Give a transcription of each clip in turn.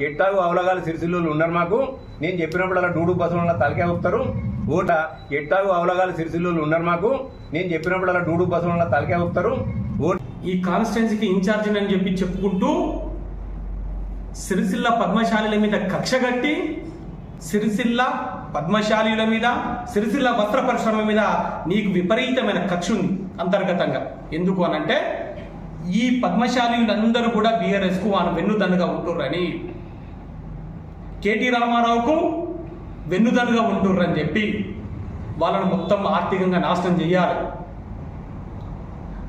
ఎట్టాగు అవలగాలు సిరిసిల్లు ఉన్నారు మాకు. నేను చెప్పినప్పుడు అలా డూడు బస్సుల తలకే ఊపుతారు. ఊట ఎట్టాగు అవలగాలు సిరిసిల్లు ఉన్నారు మాకు. నేను చెప్పినప్పుడు అలా డూడు బస్సుల తలకే ఊపుతారు. ఈ కాన్స్టిట్యున్సీకి ఇన్ఛార్జ్ అని చెప్పి చెప్పుకుంటూ సిరిసిల్ల పద్మశాలిల మీద కక్ష కట్టి సిరిసిల్ల పద్మశాలిల మీద సిరిసిల్ల వస్త్ర పరిశ్రమ మీద నీకు విపరీతమైన కక్ష ఉంది అంతర్గతంగా. ఎందుకు అనంటే ఈ పద్మశాలీలందరూ కూడా బీఆర్ఎస్కు వాను వెన్నుదన్నుగా ఉంటుర్రని కేటీ రామారావుకు వెన్నుదన్నుగా ఉంటుర్రని చెప్పి వాళ్ళను మొత్తం ఆర్థికంగా నాశనం చేయాలి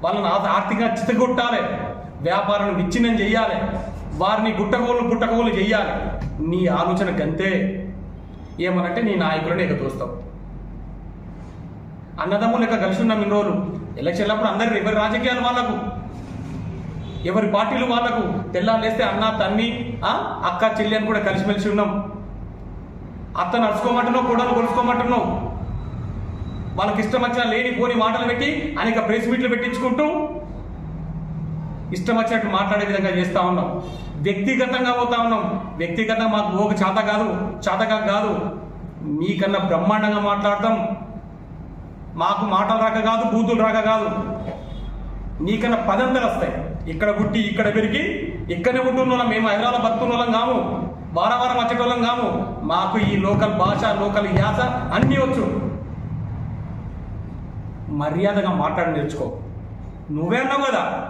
వాళ్ళని ఆర్థికంగా చితగొట్టాలి వ్యాపారం విచ్ఛిన్నం చేయాలి వారిని గుట్టగోలు పుట్టగోలు చేయాలి నీ ఆలోచన గంతే. ఏమనంటే నీ నాయకులను ఎగతోస్తావు అన్నదమ్ములు లెక్క కలిసి ఉన్నాం ఇన్ని రోజులు ఎలక్షన్లప్పుడు అందరు ఎవరి రాజకీయాలు వాళ్ళకు? ఎవరి పార్టీలు వాళ్ళకు తెల్లాలేస్తే అన్న తన్ని ఆ, అక్క చెల్లి అని కూడా కలిసిమెలిసి ఉన్నాం. అత్త నడుచుకోమంటున్నావు కూడలు కొలుసుకోమంటున్నావు. వాళ్ళకి ఇష్టం వచ్చిన లేని పోని మాటలు పెట్టి అనేక ప్రెస్ మీట్లు పెట్టించుకుంటూ ఇష్టం వచ్చినట్టు మాట్లాడే విధంగా చేస్తా ఉన్నాం. వ్యక్తిగతంగా పోతా ఉన్నాం. వ్యక్తిగతంగా మాకు ఒక చేత కాదు చేతగా కాదు. మీకన్నా బ్రహ్మాండంగా మాట్లాడతాం. మాకు మాటలు రాక కాదు బూతులు రాక కాదు. నీకన్నా పదంతలు వస్తాయి. ఇక్కడ పుట్టి ఇక్కడ పెరిగి ఇక్కడనే ఉంటున్నోళ్ళం మేము హైదరాబాద్ బతుకున్న వాళ్ళం కాము వారం వారం వచ్చేటోళ్ళం కాము. మాకు ఈ లోకల్ భాష లోకల్ యాస అన్నీ వచ్చు. మర్యాదగా మాట్లాడి నేర్చుకో. నువ్వే అన్నావు కదా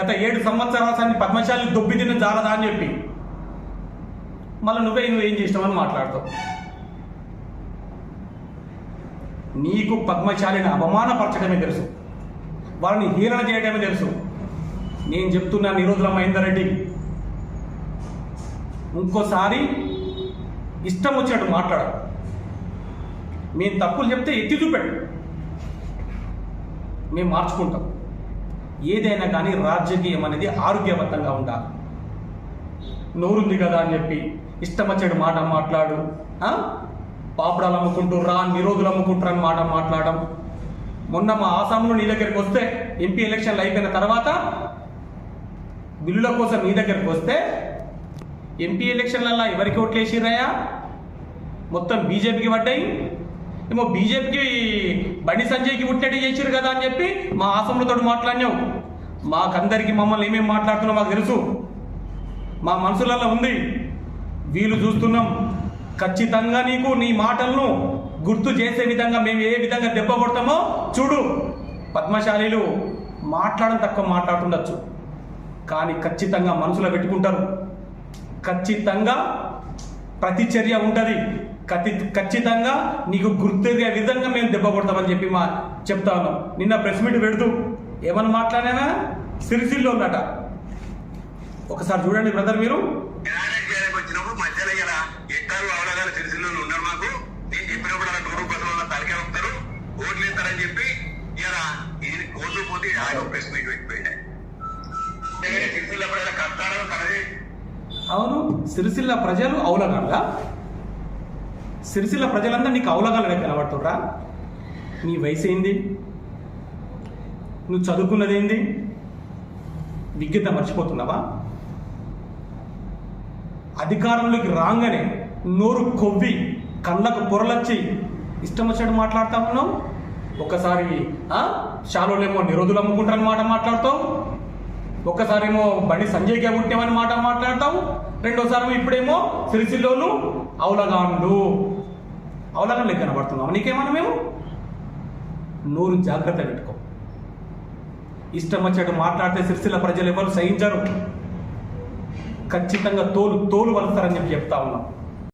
గత ఏడు సంవత్సరాలు పద్మశాలి దొబ్బి తిన్న జాలదా అని చెప్పి. మళ్ళీ నువ్వే నువ్వేం చేసినావని మాట్లాడతావు. నీకు పద్మశాలిని అవమానపరచడమే తెలుసు. వాళ్ళని హీరణ చేయడమే తెలుసు. నేను చెప్తున్నా నిరోధుల మహేందర్ రెడ్డి. ఇంకోసారి ఇష్టం వచ్చినట్టు మాట్లాడ. మేము తప్పులు చెప్తే ఎత్తి చూపెట్టు. మేము మార్చుకుంటాం. ఏదైనా కానీ రాజకీయం అనేది ఆరోగ్యవంతంగా ఉండాలి. నోరుంది కదా అని చెప్పి ఇష్టం వచ్చాడు మాట మాట్లాడు. ఆ? పాపడాలు అమ్ముకుంటుర్రా నిరోధులు అమ్ముకుంటారు అని మాట మాట్లాడడం మొన్న మా ఆసాంలో నీ దగ్గరికి వస్తే ఎంపీ ఎలక్షన్లు అయిపోయిన తర్వాత బిల్లుల కోసం మీ దగ్గరికి వస్తే ఎంపీ ఎలక్షన్లలో ఎవరికి ఓట్లు మొత్తం బీజేపీకి పడ్డాయి. ఏమో బీజేపీకి బండి సంజయ్కి పుట్టినట్టు చేసిరు కదా అని చెప్పి మా ఆసములతో మాట్లాడినావు. మాకందరికి మమ్మల్ని ఏమేమి మాట్లాడుతున్నావు మాకు తెలుసు. మా మనసులలో ఉంది. వీలు చూస్తున్నాం. ఖచ్చితంగా నీకు నీ మాటలను గుర్తు చేసే విధంగా మేము ఏ విధంగా దెబ్బ కొడతామో చూడు. పద్మశాలీలు మాట్లాడడం తక్కువ మాట్లాడుతుండొచ్చు. కానీ ఖచ్చితంగా మనసులో పెట్టుకుంటారు. ఖచ్చితంగా ప్రతిచర్య ఉంటుంది. ఖచ్చి ఖచ్చితంగా నీకు గుర్తుగా విధంగా మేము దెబ్బ కొడతామని చెప్పి మా చెప్తా ఉన్నాం. నిన్న ప్రెస్ మీట్ పెడుతూ ఏమని మాట్లాడానా? సిరిసిల్లో ఉన్నట. ఒకసారి చూడండి బ్రదర్ మీరు. చేయడానికి వచ్చినప్పుడు మధ్యలో నేను వస్తారు. చెప్పి ఇలా ఇది కోర్టు పోతే ఆయన ప్రెస్ మీట్ పెట్టిపోయినాయి. అవును సిరిసిల్ల ప్రజలు అవులగాళ్ళ సిరిసిల్ల ప్రజలందరూ నీకు అవులగాళ్ళ కనబడుతుర్రా నీ వయసు ఏంది? నువ్వు చదువుకున్నదేంది విజ్ఞత మర్చిపోతున్నావా? అధికారంలోకి రాగానే నోరు కొవ్వి కళ్ళకు పొరలొచ్చి ఇష్టం వచ్చినట్టు మాట్లాడతావు నువ్వు ఒకసారి ఆ, నిరోధులు అమ్ముకుంటారని మాట మాట్లాడతావు? ఒక్కసారేమో బండి సంజయ్గా పుట్టామని మాట మాట్లాడతావు? రెండోసారి ఇప్పుడేమో సిరిసిల్లోను అవలగాండు అవులగాండు లెక్క కనబడుతున్నావు నీకేమన్నా మేము? నోరు జాగ్రత్త పెట్టుకో. ఇష్టం వచ్చాడు మాట్లాడితే సిరిసిల్ల ప్రజలు ఎవరు సహించరు. ఖచ్చితంగా తోలు తోలు వలుస్తారని చెప్పి చెప్తా ఉన్నాం.